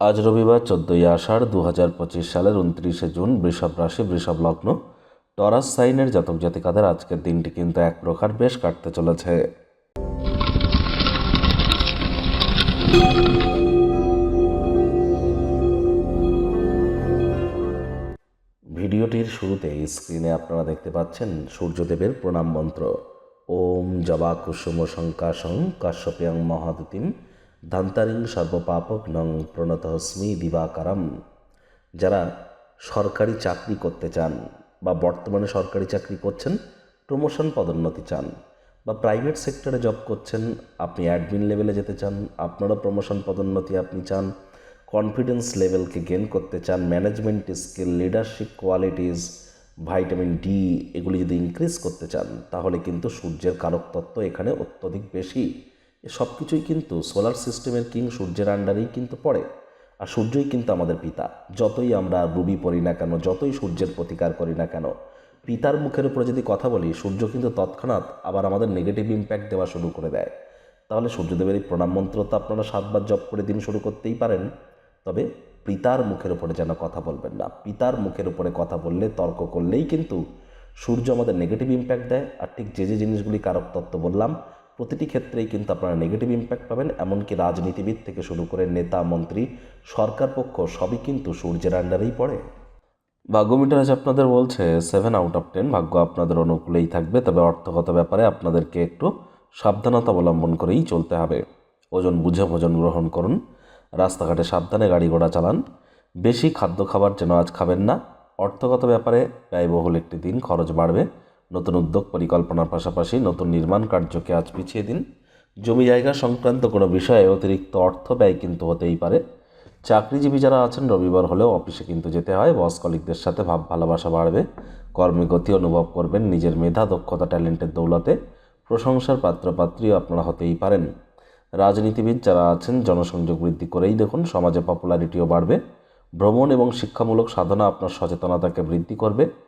আজ রবিবার চোদ্দোই আষাঢ় দু হাজার পঁচিশ সালের উনত্রিশে জুন বৃষভ রাশি, বৃষভ লগ্ন। টরাস সাইনের জাতক জাতিকাদের আজকের দিনটি কিন্তু এক প্রকার বেশ কাটতে চলেছে। ভিডিওটির শুরুতে স্ক্রিনে আপনারা দেখতে পাচ্ছেন সূর্যদেবের প্রণাম মন্ত্র। ওম জবা কুসুম শঙ্কাশং কাশ্যপ্যাং মহাদুতিম ধান্তারিং সর্বপাপক নং প্রণতহস্মি দিবাকারম। যারা সরকারি চাকরি করতে চান বা বর্তমানে সরকারি চাকরি করছেন প্রমোশন পদোন্নতি চান বা প্রাইভেট সেক্টরে জব করছেন, আপনি অ্যাডমিন লেভেলে যেতে চান, আপনারও প্রমোশন পদোন্নতি আপনি চান কনফিডেন্স লেভেলকে গেন করতে চান management skill leadership qualities vitamin D এগুলি যদি ইনক্রিজ করতে চান, তাহলে কিন্তু সূর্যের কারক তত্ত্ব এখানে অত্যধিক বেশি। সব কিছুই কিন্তু সোলার সিস্টেমের কিং সূর্যের আন্ডারেই কিন্তু পড়ে। আর সূর্যই কিন্তু আমাদের পিতা। যতই আমরা রুবি পড়ি না কেন, যতই সূর্যের প্রতিকার করি না কেন, পিতার মুখের উপরে যদি কথা বলি, সূর্য কিন্তু তৎক্ষণাৎ আবার আমাদের নেগেটিভ ইম্প্যাক্ট দেওয়া শুরু করে দেয়। তাহলে সূর্যদেবের এই প্রণাম মন্ত্র তো আপনারা সাতবার জপ করে দিন শুরু করতেই পারেন। তবে পিতার মুখের উপরে যেন কথা বলবেন না। পিতার মুখের উপরে কথা বললে, তর্ক করলেই কিন্তু সূর্য আমাদের নেগেটিভ ইম্প্যাক্ট দেয়। আর ঠিক যে যে জিনিসগুলি কারক তত্ত্ব বললাম প্রতিটি ক্ষেত্রেই কিন্তু আপনারা নেগেটিভ ইম্প্যাক্ট পাবেন, এমনকি রাজনীতিবিদ থেকে শুরু করে নেতা, মন্ত্রী, সরকার পক্ষ সবই কিন্তু সূর্যের আন্ডারেই পড়ে। ভাগ্য মিটার আজ আপনাদের বলছে সেভেন আউট অফ টেন ভাগ্য আপনাদের অনুকূলেই থাকবে, তবে অর্থগত ব্যাপারে আপনাদেরকে একটু সাবধানতা অবলম্বন করেই চলতে হবে। ওজন বুঝে ভোজন গ্রহণ করুন, রাস্তাঘাটে সাবধানে গাড়ি ঘোড়া চালান, বেশি খাদ্য খাবার যেন আজ খাবেন না, অর্থগত ব্যাপারে ব্যয়বহুল একটি দিন খরচ বাড়বে নতুন উদ্যোগ পরিকল্পনার পাশাপাশি নতুন নির্মাণ কার্যকে আজ পিছিয়ে দিন। জমি জায়গা সংক্রান্ত কোনো বিষয়ে অতিরিক্ত অর্থ ব্যয় কিন্তু হতেই পারে। চাকরিজীবী যারা আছেন, রবিবার হলেও অফিসে কিন্তু যেতে হয়। বস কলিকদের সাথে ভাব ভালোবাসা বাড়বে। কর্মে গতি অনুভব করবেন নিজের মেধা, দক্ষতা, ট্যালেন্টের দৌলতে। প্রশংসার পাত্রপাত্রীও আপনারা হতেই পারেন। রাজনীতিবিদ যারা আছেন, জনসংযোগ বৃদ্ধি করেই দেখুন, সমাজে পপুলারিটিও বাড়বে। ভ্রমণ এবং শিক্ষামূলক সাধনা আপনার সচেতনতাকে বৃদ্ধি করবে।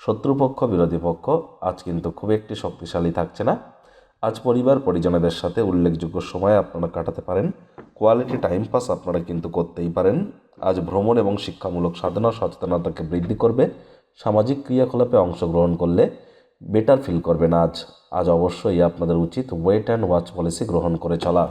শত্রুপক্ষ, বিরোধী পক্ষ, আজ কিন্তু খুব একটি শক্তিশালী থাকছে না। আজ পরিবার, পরিজনদের সাথে উল্লেখযোগ্য সময় আপনারা কাটাতে পারেন। কোয়ালিটি টাইম পাস আপনারা কিন্তু করতেই পারেন। আজ ভ্রমণ এবং শিক্ষামূলক সাধনা, সচেতনতাকে বৃদ্ধি করবে। সামাজিক ক্রিয়াকলাপে অংশগ্রহণ করলে বেটার ফিল করবেন আজ। আজ অবশ্যই আপনাদের উচিত ওয়েট অ্যান্ড ওয়াচ পলিসি গ্রহণ করে চলা।